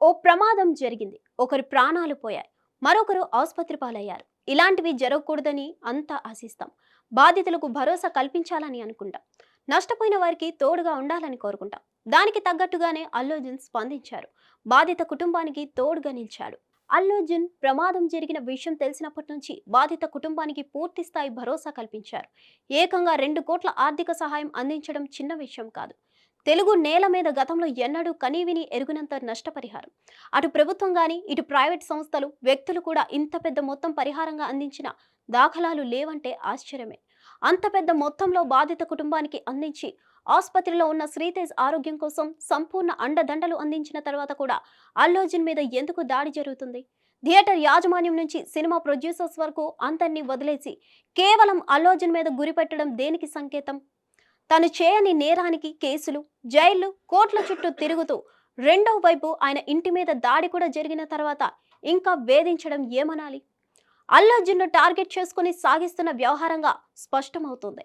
ఓ ప్రమాదం జరిగింది. ఒకరు ప్రాణాలు పోయాయి మరొకరు ఆసుపత్రి పాలయ్యారు. ఇలాంటివి జరగకూడదని అంతా ఆశిస్తాం. బాధితులకు భరోసా కల్పించాలని అనుకుంటాం. నష్టపోయిన వారికి తోడుగా ఉండాలని కోరుకుంటాం. దానికి తగ్గట్టుగానే అల్లోజన్ స్పందించారు. బాధిత కుటుంబానికి తోడుగా నిలిచాడు. అల్లోజన్ ప్రమాదం జరిగిన విషయం తెలిసినప్పటి నుంచి బాధిత కుటుంబానికి పూర్తి స్థాయి భరోసా కల్పించారు. ఏకంగా రెండు కోట్ల ఆర్థిక సహాయం అందించడం చిన్న విషయం కాదు. తెలుగు నేల మీద గతంలో ఎన్నడూ కనీవిని ఎరుగునంత నష్టపరిహారం. అటు ప్రభుత్వం కానీ ఇటు ప్రైవేట్ సంస్థలు వ్యక్తులు కూడా ఇంత పెద్ద మొత్తం పరిహారంగా అందించిన దాఖలాలు లేవంటే ఆశ్చర్యమే. అంత పెద్ద మొత్తంలో బాధిత కుటుంబానికి అందించి ఆసుపత్రిలో ఉన్న శ్రీతేజ్ ఆరోగ్యం కోసం సంపూర్ణ అండదండలు అందించిన తర్వాత కూడా అల్లోజన్ మీద ఎందుకు దాడి జరుగుతుంది? థియేటర్ యాజమాన్యం నుంచి సినిమా ప్రొడ్యూసర్స్ వరకు అందరినీ వదిలేసి కేవలం అల్లోజన్ మీద గురిపెట్టడం దేనికి సంకేతం? తను చేయని నేరానికి కేసులు జైళ్ళు కోట్ల చుట్టూ తిరుగుతూ రెండో వైపు ఆయన ఇంటి మీద దాడి కూడా జరిగిన తర్వాత ఇంకా వేధించడం ఏమనాలి? అల్లర్జున్ను టార్గెట్ చేసుకుని సాగిస్తున్న వ్యవహారంగా స్పష్టమవుతుంది.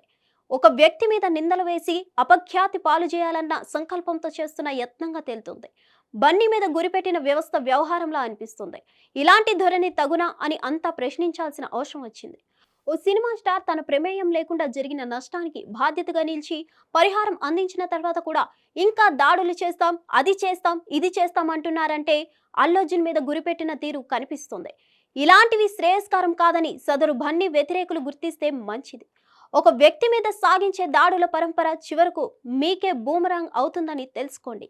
ఒక వ్యక్తి మీద నిందలు వేసి అపఖ్యాతి పాలు చేయాలన్న సంకల్పంతో చేస్తున్న యత్నంగా తేలుతుంది. బన్నీ మీద గురిపెట్టిన వ్యవస్థ వ్యవహారంలా అనిపిస్తుంది. ఇలాంటి ధోరణి తగునా అని అంతా ప్రశ్నించాల్సిన అవసరం వచ్చింది. ఓ సినిమా స్టార్ తన ప్రమేయం లేకుండా జరిగిన నష్టానికి బాధ్యతగా నిలిచి పరిహారం అందించిన తర్వాత కూడా ఇంకా దాడులు చేస్తాం అది చేస్తాం ఇది చేస్తాం అంటున్నారంటే అల్లర్జున్ మీద గురిపెట్టిన తీరు కనిపిస్తుంది. ఇలాంటివి శ్రేయస్కరం కాదని సదరు బన్నీ వ్యతిరేకులు గుర్తిస్తే మంచిది. ఒక వ్యక్తి మీద సాగించే దాడుల పరంపర చివరకు మీకే బూమరాంగ్ అవుతుందని తెలుసుకోండి.